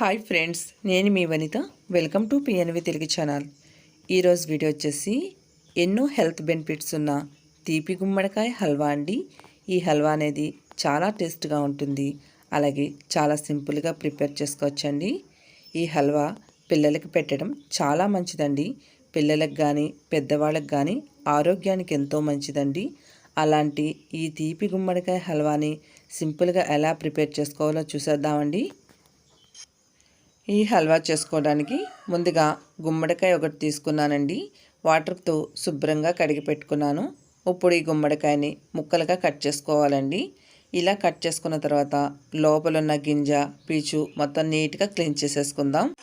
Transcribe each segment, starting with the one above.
Hi friends నేను మీ Vanitha. Welcome to PNV Telugu channel. ఈరోజు video వచ్చేసి ఎన్నో హెల్త్ బెనిఫిట్స్ ఉన్న తీపి గుమ్మడికాయ హల్వా అండి. ఈ హల్వా అనేది చాలా టేస్ట్గా ఉంటుంది. అలాగే చాలా సింపుల్గా ప్రిపేర్ చేసుకోవచ్చండి. ఈ హల్వా పిల్లలకి పెట్టడం చాలా మంచిదండి. పిల్లలకు కానీ పెద్దవాళ్ళకి కానీ ఆరోగ్యానికి ఎంతో మంచిదండి. అలాంటి ఈ తీపి గుమ్మడికాయ హల్వాని సింపుల్గా ఎలా ప్రిపేర్ చేసుకోవాలో చూసేద్దామండి. ఈ హల్వా చేసుకోవడానికి ముందుగా గుమ్మడికాయ ఒకటి తీసుకున్నానండి. వాటర్తో శుభ్రంగా కడిగి పెట్టుకున్నాను. ఇప్పుడు ఈ గుమ్మడికాయని ముక్కలుగా కట్ చేసుకోవాలండి. ఇలా కట్ చేసుకున్న తర్వాత లోపల ఉన్న గింజ పీచు మొత్తం నీట్గా క్లీన్ చేసేసుకుందాం.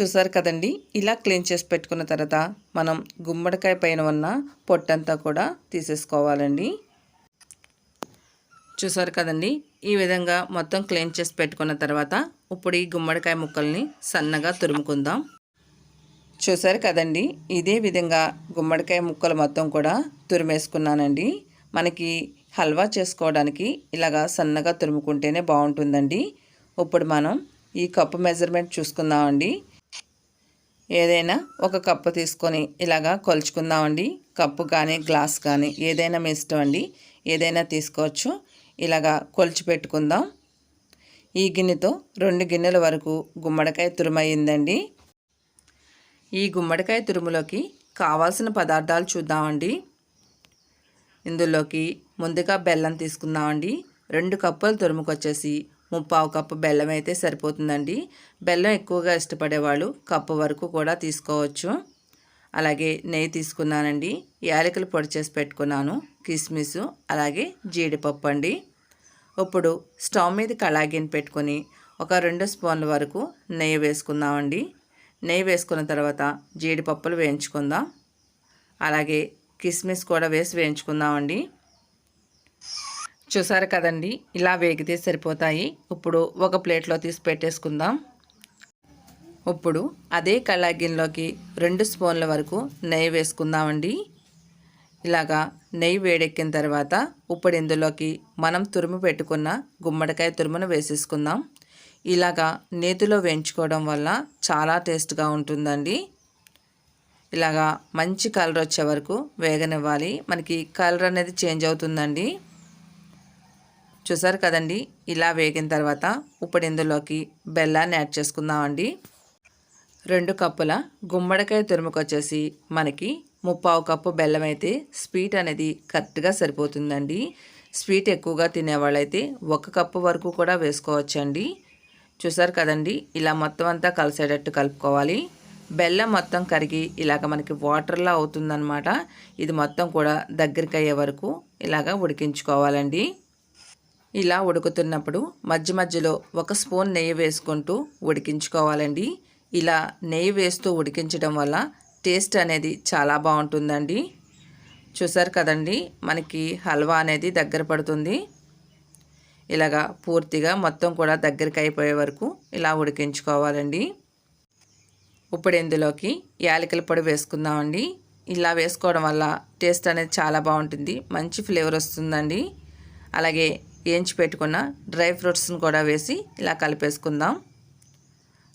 చూసారు కదండి? ఇలా క్లీన్ చేసి పెట్టుకున్న తర్వాత మనం గుమ్మడికాయ పైన ఉన్న పొట్టంతా కూడా తీసేసుకోవాలండి. చూసారు కదండి? ఈ విధంగా మొత్తం క్లీన్ చేసి పెట్టుకున్న తర్వాత ఇప్పుడు ఈ గుమ్మడికాయ ముక్కల్ని సన్నగా తురుముకుందాం. చూసారు కదండి? ఇదే విధంగా గుమ్మడికాయ ముక్కలు మొత్తం కూడా తురిమేసుకున్నానండి. మనకి హల్వా చేసుకోవడానికి ఇలాగా సన్నగా తురుముకుంటేనే బాగుంటుందండి. ఇప్పుడు మనం ఈ కప్పు మెజర్మెంట్ చూసుకుందామండి. ఏదైనా ఒక కప్పు తీసుకొని ఇలాగా కొలుచుకుందామండి. కప్పు కానీ గ్లాస్ కానీ ఏదైనా మీ ఇష్టం అండి. ఏదైనా తీసుకోవచ్చు. ఇలాగా కొలిచి పెట్టుకుందాం. ఈ గిన్నెతో రెండు గిన్నెల వరకు గుమ్మడికాయ తురుమయ్యిందండి ఈ గుమ్మడికాయ తురుములోకి కావాల్సిన పదార్థాలు చూద్దామండి. ఇందులోకి ముందుగా బెల్లం తీసుకుందామండి. రెండు కప్పులు తురుముకొచ్చేసి ముప్పావు కప్పు బెల్లం అయితే సరిపోతుందండి. బెల్లం ఎక్కువగా ఇష్టపడేవాళ్ళు కప్పు వరకు కూడా తీసుకోవచ్చు. అలాగే నెయ్యి తీసుకున్నానండి. యాలకులు పొడి చేసి పెట్టుకున్నాను. కిస్మిస్ అలాగే జీడిపప్పు అండి. ఇప్పుడు స్టవ్ మీద కళాగిని పెట్టుకొని ఒక రెండు స్పూన్ల వరకు నెయ్యి వేసుకుందామండి. నెయ్యి వేసుకున్న తర్వాత జీడిపప్పులు వేయించుకుందాం. అలాగే కిస్మిస్ కూడా వేసి వేయించుకుందామండి. చూసారు కదండి ఇలా వేగితే సరిపోతాయి. ఇప్పుడు ఒక ప్లేట్లో తీసి పెట్టేసుకుందాం. ఇప్పుడు అదే కళాగిన్లోకి రెండు స్పూన్ల వరకు నెయ్యి వేసుకుందామండి. ఇలాగా నెయ్యి వేడెక్కిన తర్వాత ఇప్పుడు ఇందులోకి మనం తురుము పెట్టుకున్న గుమ్మడికాయ తురుమును వేసేసుకుందాం. ఇలాగా నేతిలో వేయించుకోవడం వల్ల చాలా టేస్ట్గా ఉంటుందండి. ఇలాగా మంచి కలర్ వచ్చే వరకు వేగనివ్వాలి. మనకి కలర్ అనేది చేంజ్ అవుతుందండి. చూసారు కదండి? ఇలా వేగిన తర్వాత ఇప్పుడు ఇందులోకి బెల్లాన్ని యాడ్ చేసుకుందామండి. రెండు కప్పుల గుమ్మడికాయ తురుముకొచ్చేసి మనకి ముప్పావు కప్పు బెల్లం అయితే స్వీట్ అనేది కరెక్ట్గా సరిపోతుందండి. స్వీట్ ఎక్కువగా తినేవాళ్ళైతే ఒక కప్పు వరకు కూడా వేసుకోవచ్చండి. చూసారు కదండి ఇలా మొత్తం అంతా కలిసేటట్టు కలుపుకోవాలి. బెల్లం మొత్తం కరిగి ఇలాగ మనకి వాటర్లా అవుతుందన్నమాట. ఇది మొత్తం కూడా దగ్గరికి అయ్యే వరకు ఇలాగ ఉడికించుకోవాలండి. ఇలా ఉడుకుతున్నప్పుడు మధ్య మధ్యలో ఒక స్పూన్ నెయ్యి వేసుకుంటూ ఉడికించుకోవాలండి. ఇలా నెయ్యి వేస్తూ ఉడికించడం వల్ల టేస్ట్ అనేది చాలా బాగుంటుందండి. చూసారు కదండి మనకి హల్వా అనేది దగ్గర పడుతుంది. ఇలాగా పూర్తిగా మొత్తం కూడా దగ్గరికి అయిపోయే వరకు ఇలా ఉడికించుకోవాలండి. ఇప్పుడు ఇందులోకి యాలకుల పొడి వేసుకుందామండి. ఇలా వేసుకోవడం వల్ల టేస్ట్ అనేది చాలా బాగుంటుంది మంచి ఫ్లేవర్ వస్తుందండి. అలాగే వేయించి పెట్టుకున్న డ్రై ఫ్రూట్స్ని కూడా వేసి ఇలా కలిపేసుకుందాం.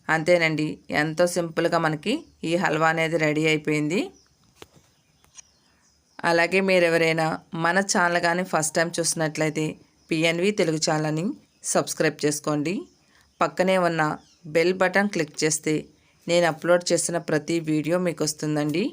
అంతేనండి. ఎంతో సింపుల్గా మనకి ఈ హల్వా అనేది రెడీ అయిపోయింది. అలాగే మీరు ఎవరైనా మన ఛానల్ కానీ ఫస్ట్ టైం చూసినట్లయితే పిఎన్వి తెలుగు ఛానల్ని సబ్స్క్రైబ్ చేసుకోండి. పక్కనే ఉన్న బెల్ బటన్ క్లిక్ చేస్తే నేను అప్లోడ్ చేసిన ప్రతి వీడియో మీకు వస్తుందండి